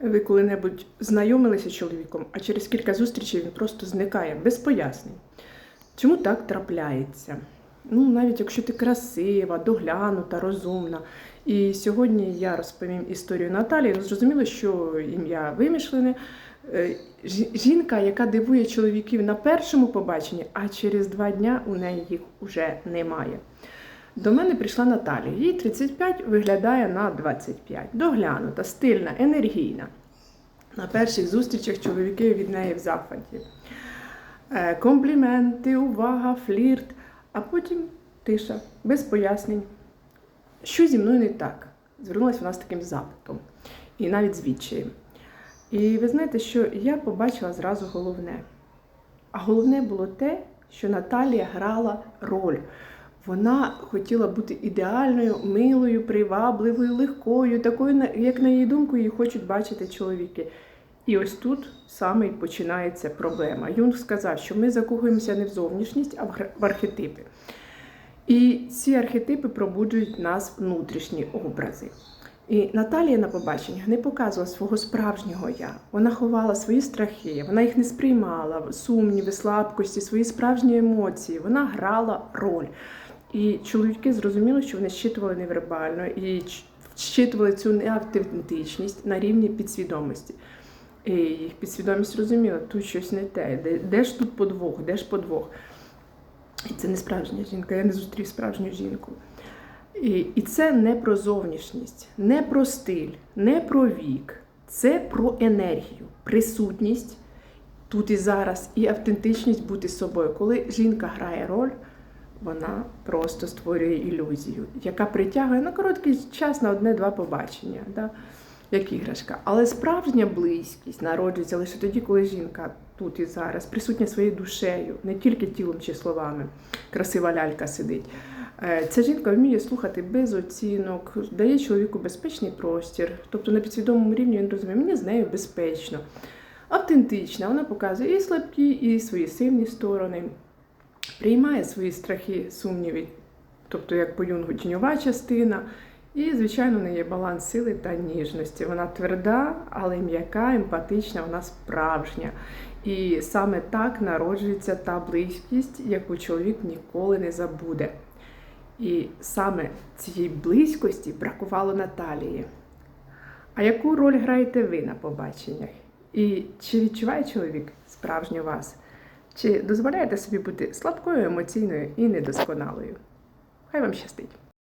Ви коли-небудь знайомилися з чоловіком, а через кілька зустрічей він просто зникає без пояснень. Чому так трапляється? Ну, навіть якщо ти красива, доглянута, розумна. І сьогодні я розповім історію Наталії. Зрозуміло, що ім'я вимішлене. Е, Жінка, яка дивує чоловіків на першому побаченні, а через два дня у неї їх уже немає. До мене прийшла Наталія. Їй 35, виглядає на 25. Доглянута, стильна, енергійна. На перших зустрічах чоловіки від неї в захваті. Е, Компліменти, увага, флірт, а потім тиша, без пояснень. Що зі мною не так? Звернулася вона з таким запитом і навіть з відчаєм. І ви знаєте, що я побачила зразу головне. А головне було те, що Наталія грала роль. Вона хотіла бути ідеальною, милою, привабливою, легкою, такою, як на її думку, її хочуть бачити чоловіки. І ось тут саме і починається проблема. Юнг сказав, що ми закохуємося не в зовнішність, а в архетипи. І ці архетипи пробуджують нас внутрішні образи. І Наталія на побаченнях не показувала свого справжнього я. Вона ховала свої страхи, вона їх не сприймала, сумніви, слабкості, свої справжні емоції. Вона грала роль. І чоловіки зрозуміли, що вони щитували невербально і щитували цю неавтентичність на рівні підсвідомості. І їх підсвідомість розуміла, тут щось не те. Де, де ж тут подвох, де ж подвох? І це не справжня жінка, я не зустрів справжню жінку. І, і це не про зовнішність, не про стиль, не про вік. Це про енергію, присутність тут і зараз, і автентичність бути собою. Коли жінка грає роль, вона просто створює ілюзію, яка притягує на короткий час на одне-два побачення, да? як іграшка. Але справжня близькість народжується лише тоді, коли жінка тут і зараз присутня своєю душею, не тільки тілом чи словами. Красива лялька сидить. Е, Ця жінка вміє слухати без оцінок, дає чоловіку безпечний простір. Тобто на підсвідомому рівні він розуміє, мені з нею безпечно. Автентична, вона показує і слабкі, і свої сильні сторони, приймає свої страхи, сумніви, тобто як по юнгу тіньова частина. І, звичайно, в неї є баланс сили та ніжності. Вона тверда, але м'яка, емпатична, вона справжня. І саме так народжується та близькість, яку чоловік ніколи не забуде. І саме цієї близькості бракувало Наталії. А яку роль граєте ви на побаченнях? І чи відчуває чоловік справжню вас? Чи дозволяєте собі бути слабкою, емоційною і недосконалою? Хай вам щастить!